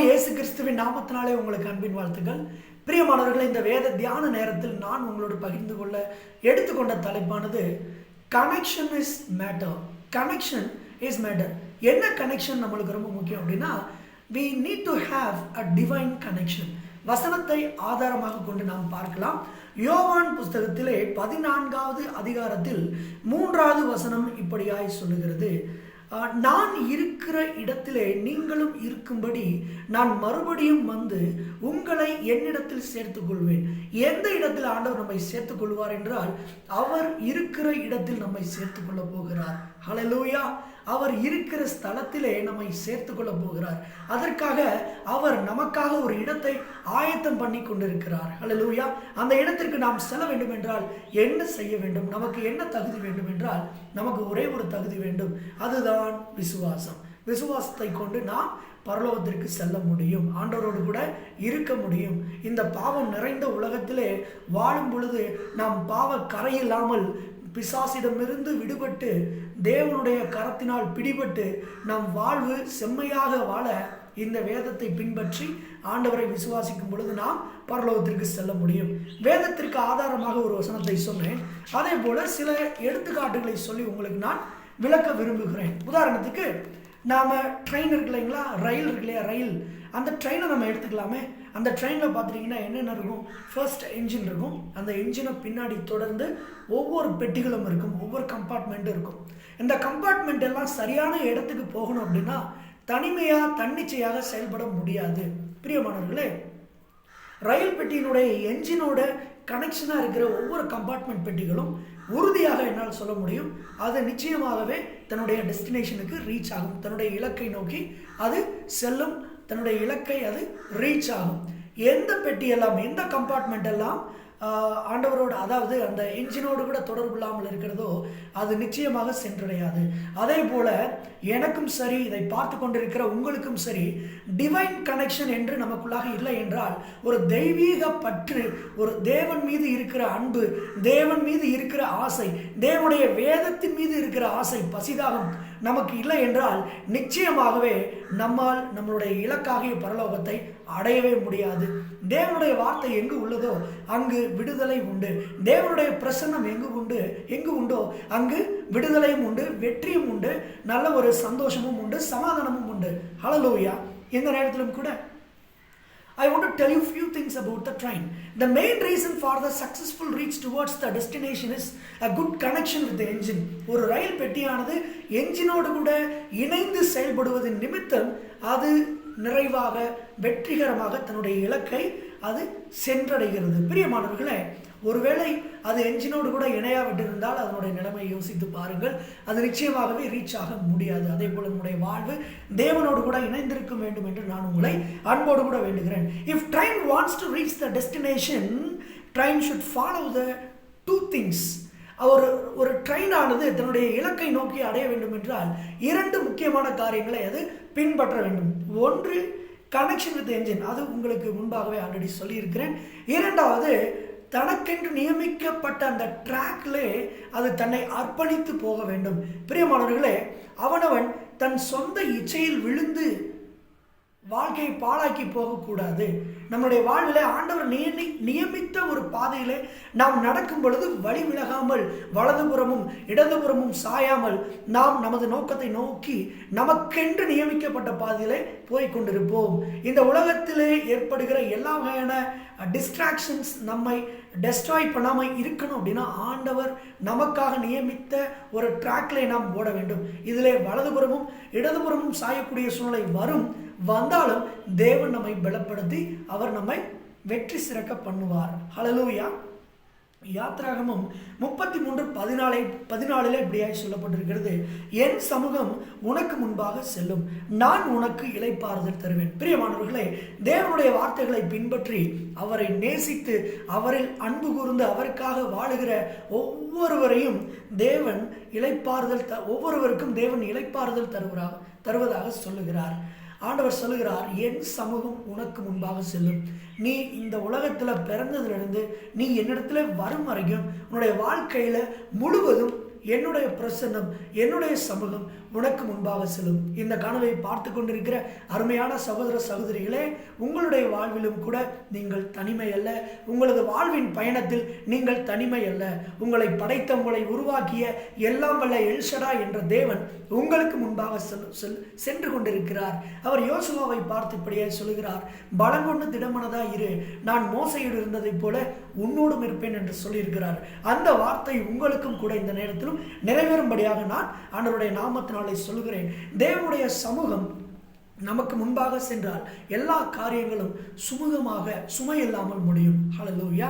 கர்த்தராகிய இயேசு கிறிஸ்துவின் நாமத்தினாலே உங்களுக்கு அன்பின் வாழ்த்துக்கள். பிரியமானவர்கள் இந்த வேத தியான நேரத்தில் நான் உங்களோடு பகிர்ந்து கொள்ள எடுத்துக்கொண்ட தலைப்பானது connection is matter connection is matter என்ன கனெக்ஷன் நம்மளுக்கு ரொம்ப முக்கியம் அப்படின்னா we need to have a divine connection வசனத்தை ஆதாரமாக கொண்டு நாம் பார்க்கலாம். யோவான் புஸ்தகத்திலே பதினான்காவது அதிகாரத்தில் மூன்றாவது வசனம் இப்படியாய் சொல்லுகிறது. நான் இருக்கிற இடத்திலே நீங்களும் இருக்கும்படி நான் மறுபடியும் வந்து உங்களை என்னிடத்தில் சேர்த்துக் கொள்வேன் எந்த இடத்தில் ஆண்டவர் நம்மை சேர்த்துக் கொள்வார் என்றால் அவர் இருக்கிற இடத்தில் நம்மை சேர்த்துக் கொள்ள போகிறார். ஹalleluya அவர் இருக்கிற ஸ்தலத்திலே நம்மை சேர்த்து கொள்ள போகிறார். அதற்காக அவர் நமக்காக ஒரு இடத்தை ஆயத்தம் பண்ணி கொண்டிருக்கிறார். ஹalleluya அந்த இடத்திற்கு நாம் செல்ல வேண்டும் என்றால் என்ன செய்ய வேண்டும்? நமக்கு என்ன தகுதி வேண்டும் என்றால் நமக்கு ஒரே ஒரு தகுதி வேண்டும். அதுதான் விசுவாசம். விசுவாசத்தை கொண்டு நாம் பரலோகத்திற்கு செல்ல முடியும். ஆண்டவரோடு கூட இருக்க முடியும். இந்த பாவம் நிறைந்த உலகத்திலே வாழும் பொழுது நாம் பாவ கரையில்லாமல் பிசாசிடமிருந்து விடுபட்டு தேவனுடைய கரத்தினால் பிடிபட்டு நம் வாழ்வு செம்மையாக வாழ இந்த வேதத்தை பின்பற்றி ஆண்டவரை விசுவாசிக்கும் பொழுது நாம் பரலோகத்திற்கு செல்ல முடியும். வேதத்திற்கு ஆதாரமாக ஒரு வசனத்தை சொன்னேன். அதே போல சில எடுத்துக்காட்டுகளை சொல்லி உங்களுக்கு நான் விளக்க விரும்புகிறேன். உதாரணத்துக்கு நாம் ட்ரெயின் இருக்கு இல்லைங்களா? ரயில் இருக்கு இல்லையா? ரயில். அந்த ட்ரெயினை நம்ம எடுத்துக்கலாமே. அந்த ட்ரெயினில் பார்த்துட்டிங்கன்னா என்னென்ன இருக்கும்? ஃபர்ஸ்ட் என்ஜின் இருக்கும். அந்த என்ஜினை பின்னாடி தொடர்ந்து ஒவ்வொரு பெட்டிகளும் இருக்கும். ஒவ்வொரு கம்பார்ட்மெண்ட்டும் இருக்கும். இந்த கம்பார்ட்மெண்ட் எல்லாம் சரியான இடத்துக்கு போகணும் அப்படின்னா தனிமையாக தன்னிச்சையாக செயல்பட முடியாது. பிரியமானவர்களே ரயில் பெட்டியினுடைய என்ஜினோட கனெக்ஷனாக இருக்கிற ஒவ்வொரு கம்பார்ட்மெண்ட் பெட்டிகளும் உறுதியாக என்னால் சொல்ல முடியும். அது நிச்சயமாகவே தன்னுடைய டெஸ்டினேஷனுக்கு ரீச் ஆகும். தன்னுடைய இலக்கை நோக்கி அது செல்லும். தன்னுடைய இலக்கை அது ரீச் ஆகும். எந்த பெட்டி எல்லாம் எந்த கம்பார்ட்மெண்ட் எல்லாம் ஆண்டவரோடு அதாவது அந்த என்ஜினோடு கூட தொடர்பு இல்லாமல் இருக்கிறதோ அது நிச்சயமாக சென்றடையாது. அதே போல் எனக்கும் சரி இதை பார்த்து கொண்டிருக்கிற உங்களுக்கும் சரி டிவைன் கனெக்ஷன் என்று நமக்குள்ளாக இல்லை என்றால் ஒரு தெய்வீக பற்று ஒரு தேவன் மீது இருக்கிற அன்பு தேவன் மீது இருக்கிற ஆசை தேவனுடைய வேதத்தின் மீது இருக்கிற ஆசை பசிதாகம் நமக்கு இல்லை என்றால் நிச்சயமாகவே நம்மால் நம்மளுடைய இலக்காகிய பரலோகத்தை அடையவே முடியாது. தேவனுடைய வார்த்தை எங்கு உள்ளதோ அங்கு விடுதலை உண்டு. தேவனுடைய பிரசன்னம் எங்கு உண்டு? எங்கு உண்டோ? அங்கு விடுதலையும் உண்டு வெற்றியும் உண்டு நல்ல ஒரு சந்தோஷமும் உண்டு சமாதானமும் உண்டு. ஹலலோயா இந்த நேரத்திலும் கூட I want to tell you few things about the train. The main reason for the successful reach towards the destination is a good connection with the engine. ஒரு ரயில் பெட்டியானது என்ஜினோடு கூட இணைந்து செயல்படுவதன் நிமித்தம் அது நிறைவாக வெற்றிகரமாக தன்னுடைய இலக்கை அது சென்றடைகிறது. பிரியமானவர்களே ஒருவேளை அது என்ஜினோடு கூட இணையாவிட்டிருந்தால் அதனுடைய நிலைமையை யோசித்து பாருங்கள். அது நிச்சயமாகவே ரீச் ஆக முடியாது. அதே போல உங்களுடைய வாழ்வு தேவனோடு கூட இணைந்திருக்க வேண்டும் என்று நான் உங்களை அன்போடு கூட வேண்டுகிறேன். If train wants to reach the destination train should follow the two things ஒரு ஒரு ட்ரெயினானது தன்னுடைய இலக்கை நோக்கி அடைய வேண்டும் என்றால் இரண்டு முக்கியமான காரியங்களை அது பின்பற்ற வேண்டும். ஒன்று கனெக்ஷன் வித் என்ஜின் அது உங்களுக்கு முன்பாகவே ஆல்ரெடி சொல்லியிருக்கிறேன். இரண்டாவது தனக்கென்று நியமிக்கப்பட்ட அந்த ட்ராக்லே அது தன்னை அர்ப்பணித்து போக வேண்டும். பிரியமானவர்களே அவனவன் தன் சொந்த இச்சையில் விழுந்து வாழ்க்கையை பாழாக்கி போகக்கூடாது. நம்முடைய வாழ்வில் ஆண்டவர் நியமி நியமித்த ஒரு பாதையிலே நாம் நடக்கும் பொழுது வழி விலகாமல் வலதுபுறமும் இடதுபுறமும் சாயாமல் நாம் நமது நோக்கத்தை நோக்கி நமக்கென்று நியமிக்கப்பட்ட பாதையிலே போய்கொண்டிருப்போம் இந்த உலகத்திலே ஏற்படுகிற எல்லா வகையான டிஸ்ட்ராக்ஷன்ஸ் நம்மை டெஸ்ட்ராய் பண்ணாமல் இருக்கணும் அப்படின்னா ஆண்டவர் நமக்காக நியமித்த ஒரு ட்ராக்ல நாம் ஓட வேண்டும். இதிலே வலதுபுறமும் இடதுபுறமும் சாயக்கூடிய சூழ்நிலை வரும். வந்தாலும் தேவன் நம்மை பலப்படுத்தி அவர் நம்மை வெற்றி சிறக்க பண்ணுவார். ஹலலூயா யாத்ராகமும் முப்பத்தி மூன்று பதினாலை பதினாலில் இப்படியாக சொல்லப்பட்டிருக்கிறது. என் சமூகம் உனக்கு முன்பாக செல்லும். நான் உனக்கு இளைப்பாறுதல் தருவேன். பிரியமானவர்களே தேவனுடைய வார்த்தைகளை பின்பற்றி அவரை நேசித்து அவரில் அன்பு கூர்ந்து அவருக்காக வாழுகிற ஒவ்வொருவரையும் தேவன் இளைப்பாறுதல் த ஒவ்வொருவருக்கும் தேவன் இளைப்பாறுதல் தருவதாக தருவதாக சொல்லுகிறார். ஆண்டவர் சொல்லுகிறார் என் சமூகம் உனக்கு முன்பாக செல்லும். நீ இந்த உலகத்தில் பிறந்ததிலிருந்து நீ என்னிடத்துல வரும் வரைக்கும் உன்னுடைய வாழ்க்கையில் முழுவதும் என்னுடைய பிரசன்னம் என்னுடைய சமூகம் உனக்கு முன்பாக செல்லும். இந்த கனவை பார்த்து கொண்டிருக்கிற அருமையான சகோதர சகோதரிகளே உங்களுடைய வாழ்விலும் கூட நீங்கள் தனிமை அல்ல உங்களது வாழ்வின் பயணத்தில் நீங்கள் தனிமை அல்ல உங்களை படைத்த உங்களை உருவாக்கிய எல்லாம் வல்ல எல்ஷடா என்ற தேவன் உங்களுக்கு முன்பாக செல் செல் சென்று கொண்டிருக்கிறார். அவர் யோசுவாவை பார்த்து இப்படியே சொல்லுகிறார் பலங்கொண்டு திடமனதா இரு. நான் மோசையில் இருந்ததைப் போல உன்னோடும் இருப்பேன் என்று சொல்லியிருக்கிறார். அந்த வார்த்தை உங்களுக்கும் கூட இந்த நேரத்தில் நேரத்திலும் நிறைவேறும்படியாக நான் ஆண்டவருடைய நாமத்தினாலே சொல்கிறேன் தேவனுடைய சமூகம் நமக்கு முன்பாக சென்றால் எல்லா காரியங்களும் சுமூகமாக சுமை இல்லாமல் முடியும். ஹalleluya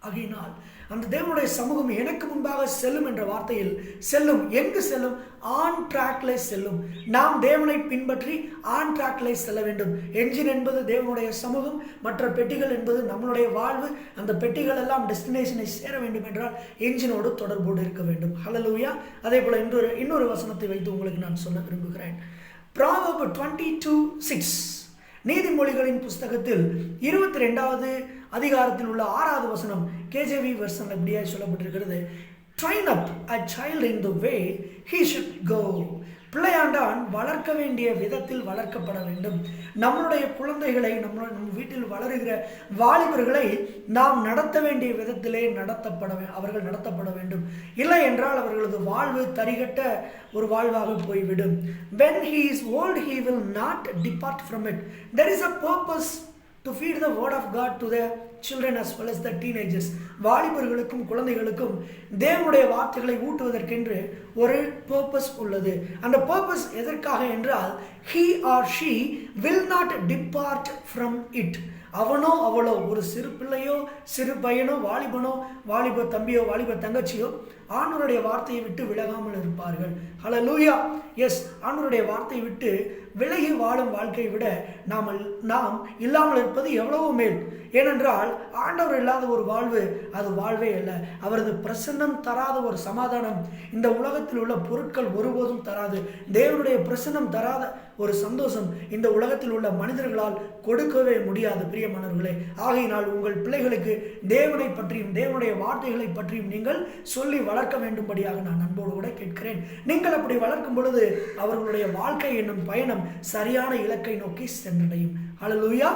ஆகையினால் அந்த தேவனுடைய சமூகம் எனக்கு முன்பாக செல்லும் என்ற வார்த்தையில் செல்லும். எங்கு செல்லும்? ஆன் ட்ராக்ல செல்லும். நாம் தேவனை பின்பற்றி ஆன் ட்ராக்ல செல்ல வேண்டும். என்ஜின் என்பது தேவனுடைய சமூகம் மற்ற பெட்டிகள் என்பது நம்மளுடைய வாழ்வு. அந்த பெட்டிகள் எல்லாம் டெஸ்டினேஷனை சேர வேண்டும் என்றால் என்ஜினோடு தொடர்போடு இருக்க வேண்டும். ஹலலூயா அதே போல இன்னொரு இன்னொரு வசனத்தை வைத்து உங்களுக்கு நான் சொல்ல விரும்புகிறேன். ப்ராவப் டுவெண்ட்டி டூ சிக்ஸ் நீதிமொழிகளின் புஸ்தகத்தில் இருபத்தி ரெண்டாவது அதிகாரத்தில் உள்ள ஆறாவது வசனம் கேஜேவி வர்சன் இப்படியே சொல்லப்பட்டிருக்கிறது. Train up a child in the way he should go பிள்ளையாண்டான் வளர்க்க வேண்டிய விதத்தில் வளர்க்கப்பட வேண்டும். நம்மளுடைய குழந்தைகளை நம்ம நம்ம வீட்டில் வளருகிற வாலிபர்களை நாம் நடத்த வேண்டிய விதத்திலே நடத்தப்பட வே- அவர்கள் நடத்தப்பட வேண்டும். இல்லை என்றால் அவர்களது வாழ்வு தரிகட்ட ஒரு வாழ்வாக போய்விடும். When he is old he will not depart from it there is a purpose to feed the word of God to the children as well as the teenagers வாலிபர்களுக்கும் குழந்தைகளுக்கும் தேவனுடைய வார்த்தைகளை ஊட்டுவதற்கென்று ஒரு பர்பஸ் உள்ளது. அந்த பர்பஸ் எதற்காக என்றால் he or she will not depart from it அவனோ அவளோ ஒரு சிறு பிள்ளையோ சிறு பையனோ வாலிபனோ வாலிப தம்பியோ வாலிப தங்கச்சியோ ஆண்டவருடைய வார்த்தையை விட்டு விலகாமல் இருப்பார்கள். ஹalleluya எஸ் ஆண்டவருடைய வார்த்தையை விட்டு விலகி வாழும் வாழ்க்கையை விட நாம் நாம் இல்லாமல் இருப்பது எவ்வளவோ மேல். ஏனென்றால் ஆண்டவர் இல்லாத ஒரு வாழ்வு அது வாழ்வே அல்ல. அவரது பிரசன்னம் தராத ஒரு சமாதானம். இந்த உலகத்தில் உள்ள பொருட்கள் ஒருபோதும் தராது. தேவனுடைய பிரசன்னம் தராத ஒரு சந்தோஷம் இந்த உலகத்தில் உள்ள மனிதர்களால் கொடுக்கவே முடியாது பிரியமானவர்களே ஆகையினால் உங்கள் பிள்ளைகளுக்கு தேவனை பற்றியும் தேவனுடைய வார்த்தைகளை பற்றியும் நீங்கள் சொல்லி வளர்க்க வேண்டும்படியாக நான் அன்போடு கூட கேட்கிறேன். நீங்கள் அப்படி வளர்க்கும் பொழுது அவர்களுடைய வாழ்க்கை என்னும் பயணம் சரியான இலக்கை நோக்கி சென்றடையும். அழலுயா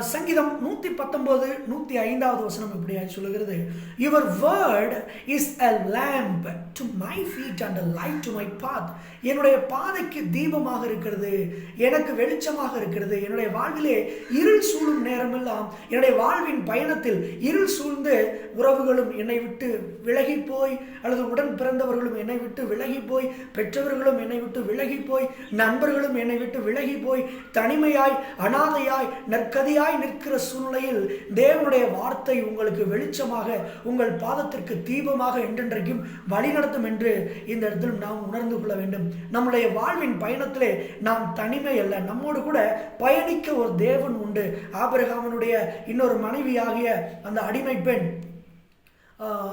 சங்கீதம் நூற்றி பத்தொம்போது நூற்றி ஐந்தாவது வசனம் இப்படியாக சொல்லுகிறது? Your word is a lamp to my feet and a light to my path என்னுடைய பாதைக்கு தீபமாக இருக்கிறது எனக்கு வெளிச்சமாக இருக்கிறது. என்னுடைய வாழ்விலே இருள் சூழும் நேரமெல்லாம் என்னுடைய வாழ்வின் பயணத்தில் இருள் சூழ்ந்து உறவுகளும் என்னை விட்டு விலகி போய் அல்லது உடன் பிறந்தவர்களும் என்னை விட்டு விலகி போய் பெற்றவர்களும் என்னை விட்டு விலகி போய் நண்பர்களும் என்னை விட்டு விலகி போய் தனிமையாய் அனாதையாய் கதியாய் நிற்கிற சூழ்நிலையில் தேவனுடைய வார்த்தை உங்களுக்கு வெளிச்சமாக உங்கள் பாதத்திற்கு தீபமாக என்றென்றைக்கும் வழிநடத்தும் என்று இந்த இடத்தில் நாம் உணர்ந்து கொள்ள வேண்டும். நம்முடைய வாழ்வின் பயணத்திலே நாம் தனிமை அல்ல நம்மோடு கூட பயணிக்க ஒரு தேவன் உண்டு. ஆபிரகாமனுடைய இன்னொரு மனைவியாகிய அந்த அடிமை பெண்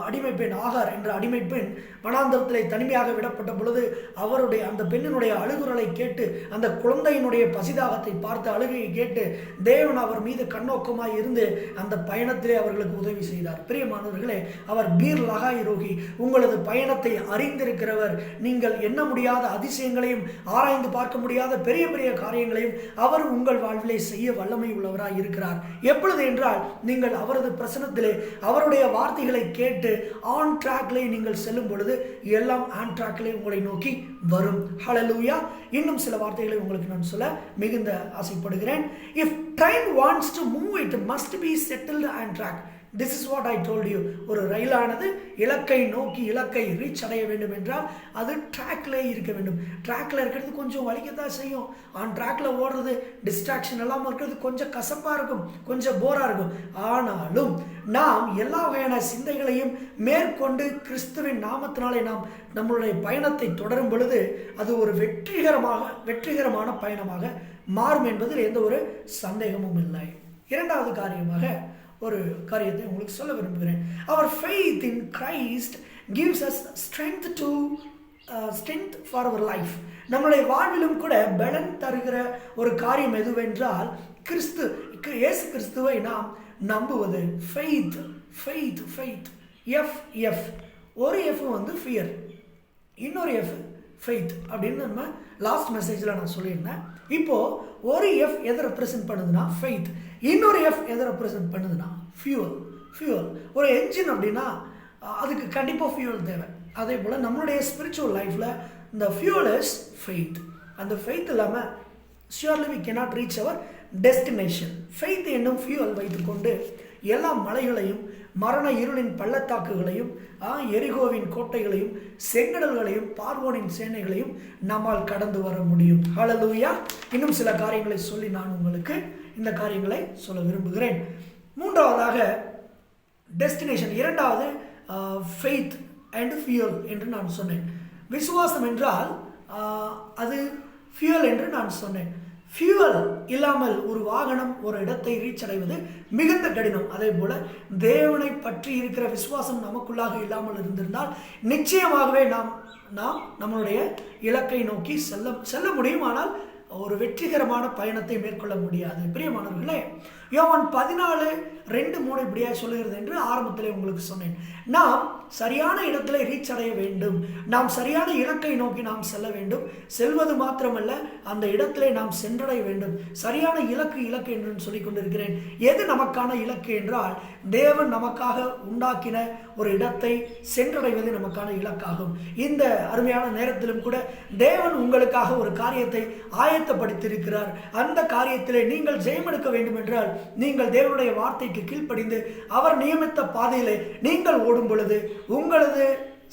அடிமை பெண் ஆகார் என்ற அடிமை பெண் வனாந்தரத்திலே தனிமையாக விடப்பட்ட பொழுது அவருடைய அந்த பெண்ணினுடைய அழுகுரலை கேட்டு அந்த குழந்தையினுடைய பசிதாகத்தை பார்த்து அழுகையை கேட்டு தேவன் அவர் மீது கண்ணோக்கமாய் இருந்து அந்த பயணத்திலே அவர்களுக்கு உதவி செய்தார். பிரியமானவர்களே அவர் பீர் லகாய் ரோகி உங்களது பயணத்தை அறிந்திருக்கிறவர். நீங்கள் எண்ண முடியாத அதிசயங்களையும் ஆராய்ந்து பார்க்க முடியாத பெரிய பெரிய காரியங்களையும் அவர் உங்கள் வாழ்விலே செய்ய வல்லமை உள்ளவராய் இருக்கிறார். எப்பொழுது என்றால் நீங்கள் அவரது பிரசனத்திலே அவருடைய வார்த்தைகளை கேட்டு ஆன் ட்ராக்லேயே நீங்கள் செல்லும் பொழுது எல்லாம் ஆன் ட்ராக்லேயே உங்களை நோக்கி வரும். ஹலலூயா இன்னும் சில வார்த்தைகளை உங்களுக்கு நான் சொல்ல மிகுந்த ஆசைப்படுகிறேன். If train wants to move it must be settled on track this is what I told you ஒரு ரயிலானது இலக்கை நோக்கி இலக்கை ரீச் அடைய வேண்டும் என்றால் அது ட்ராக்ல இருக்க வேண்டும். ட்ராக்ல இருக்கிறது கொஞ்சம் வலிக்கத்தான் செய்யும். ஆன் ட்ராக்ல ஓடுறது டிஸ்ட்ராக்ஷன் எல்லாம் இருக்கிறது கொஞ்சம் கசப்பாக இருக்கும் கொஞ்சம் போராக இருக்கும். ஆனாலும் நாம் எல்லா வகையான சிந்தைகளையும் மேற்கொண்டு கிறிஸ்துவின் நாமத்தினாலே நாம் நம்மளுடைய பயணத்தை தொடரும் பொழுது அது ஒரு வெற்றிகரமாக வெற்றிகரமான பயணமாக மாறும் என்பதில் எந்த ஒரு சந்தேகமும் இல்லை. இரண்டாவது காரியமாக ஒரு காரியத்தை உங்களுக்கு சொல்ல விரும்புகிறேன். Our faith in Christ gives us strength to strength for our life நம்மளுடைய வாழ்விலும் கூட பலன் தருகிற ஒரு காரியம் எதுவென்றால் கிறிஸ்து இயேசு கிறிஸ்துவை நாம் நம்புவது. Faith faith faith F F ஒரு எஃப் வந்து ஃபியர் இன்னொரு எஃப் ஃபெய்த் அப்படின்னு நம்ம லாஸ்ட் மெசேஜில் நான் சொல்லியிருந்தேன். இப்போது ஒரு எஃப் எதை ரெப்ரசென்ட் பண்ணுதுன்னா ஃபெய்த் இன்னொரு எஃப் எதை ரெப்ரசென்ட் பண்ணுதுன்னா ஃபியூவல் ஃபியூவல் ஒரு என்ஜின் அப்படின்னா அதுக்கு கண்டிப்பாக ஃபியூவல் தேவை. அதே போல் நம்மளுடைய ஸ்பிரிச்சுவல் லைஃப்பில் இந்த ஃபியூவல் இஸ் ஃபெய்த் அந்த ஃபெய்த் இல்லாமல் surely we cannot reach our destination faith என்னும் ஃபியூவல் வைத்துக்கொண்டு எல்லா மலைகளையும் மரண இருளின் பள்ளத்தாக்குகளையும் ஆ, எரிகோவின் கோட்டைகளையும் செங்கடல்களையும் பார்வோனின் சேனைகளையும் நம்மால் கடந்து வர முடியும். ஹலலூயா இன்னும் சில காரியங்களை சொல்லி நான் உங்களுக்கு இந்த காரியங்களை சொல்ல விரும்புகிறேன். மூன்றாவதாக டெஸ்டினேஷன் இரண்டாவது ஃபெய்த் அண்ட் ஃபியூல் என்று நான் சொன்னேன். விசுவாசம் என்றால் அது ஃபியூல் என்று நான் சொன்னேன். ஃபியூவல் இல்லாமல் ஒரு வாகனம் ஒரு இடத்தை ரீச் அடைவது மிகுந்த கடினம். அதே போல் தேவனை பற்றி இருக்கிற விசுவாசம் நமக்குள்ளாக இல்லாமல் இருந்திருந்தால் நிச்சயமாகவே நாம் நாம் நம்மளுடைய இலக்கை நோக்கி செல்ல செல்ல முடியும். ஆனால் ஒரு வெற்றிகரமான பயணத்தை மேற்கொள்ள முடியாது. பிரியமானவர்களே யோவன் பதினாலு ரெண்டு மூணு இப்படியா சொல்லுகிறது என்று ஆரம்பத்திலே உங்களுக்கு சொன்னேன். நாம் சரியான இடத்துல ரீச் அடைய வேண்டும். நாம் சரியான இலக்கை நோக்கி நாம் செல்ல வேண்டும். செல்வது மாத்திரமல்ல அந்த இடத்திலே நாம் சென்றடைய வேண்டும். சரியான இலக்கு இலக்கு என்று சொல்லிக் கொண்டிருக்கிறேன். எது நமக்கான இலக்கு என்றால் தேவன் நமக்காக உண்டாக்கின ஒரு இடத்தை சென்றடைவது நமக்கான இலக்காகும். இந்த அருமையான நேரத்திலும் கூட தேவன் உங்களுக்காக ஒரு காரியத்தை ஆயத்தப்படுத்தியிருக்கிறார். அந்த காரியத்திலே நீங்கள் ஜெயமெடுக்க வேண்டும் என்றால் நீங்கள் தேவனுடைய வார்த்தைக்கு கீழ்ப்படிந்து அவர் நியமித்த பாதையிலே நீங்கள் ஓடும் பொழுது உங்களது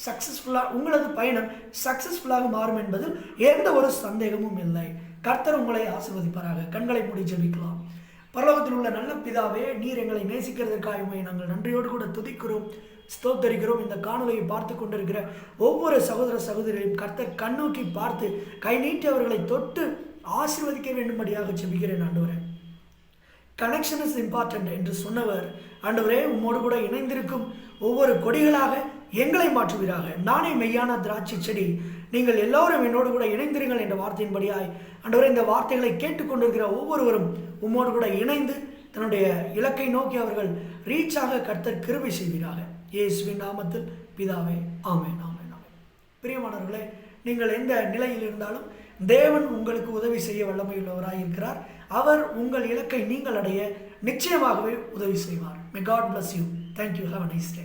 சக்சஸ்ஃபுல்லாக உங்களது பயணம் சக்சஸ்ஃபுல்லாக மாறும் என்பதில் எந்த ஒரு சந்தேகமும் இல்லை. கர்த்தர் உங்களை ஆசிர்வதிப்பாராக. கண்களை மூடி ஜபிக்கலாம். பரலோகத்தில் உள்ள நல்ல பிதாவே நீர் எங்களை நேசிக்கிறதுக்காக உண்மை நாங்கள் நன்றியோடு கூட துதிக்கிறோம் ஸ்தோத்தரிக்கிறோம். இந்த காணொலியை பார்த்து கொண்டிருக்கிற ஒவ்வொரு சகோதர சகோதரிகளையும் கர்த்தர் கண்ணோக்கி பார்த்து கை நீட்டி அவர்களை தொட்டு ஆசிர்வதிக்க வேண்டும்படியாக ஜெபிக்கிறேன் வரேன் கனெக்ஷன் இஸ் இம்பார்ட்டன்ட் என்று சொன்னவர். ஆண்டவரே உம்மோடு கூட இணைந்திருக்கும் ஒவ்வொரு கொடிகளாக எங்களை மாற்றுவீராக. நானே மெய்யான திராட்சை செடி. நீங்கள் எல்லோரும் என்னோடு கூட இணைந்திருங்கள் என்ற வார்த்தையின்படியாய் ஆண்டவரே இந்த வார்த்தைகளை கேட்டுக்கொண்டிருக்கிற ஒவ்வொருவரும் உம்மோடு கூட இணைந்து தன்னுடைய இலக்கை நோக்கி அவர்கள் ரீச் ஆக கர்த்தர் கிருபை செய்வீராக. இயேசுவின் நாமத்தில் பிதாவே ஆமே ஆமென் ஆமென். பிரியமானவர்களே நீங்கள் எந்த நிலையில் இருந்தாலும் தேவன் உங்களுக்கு உதவி செய்ய வல்லமையுள்ளவராக இருக்கிறார் அவர் உங்கள் இலக்கை நீங்கள் அடைய நிச்சயமாகவே உதவி செய்வார். May God bless you thank you have a nice day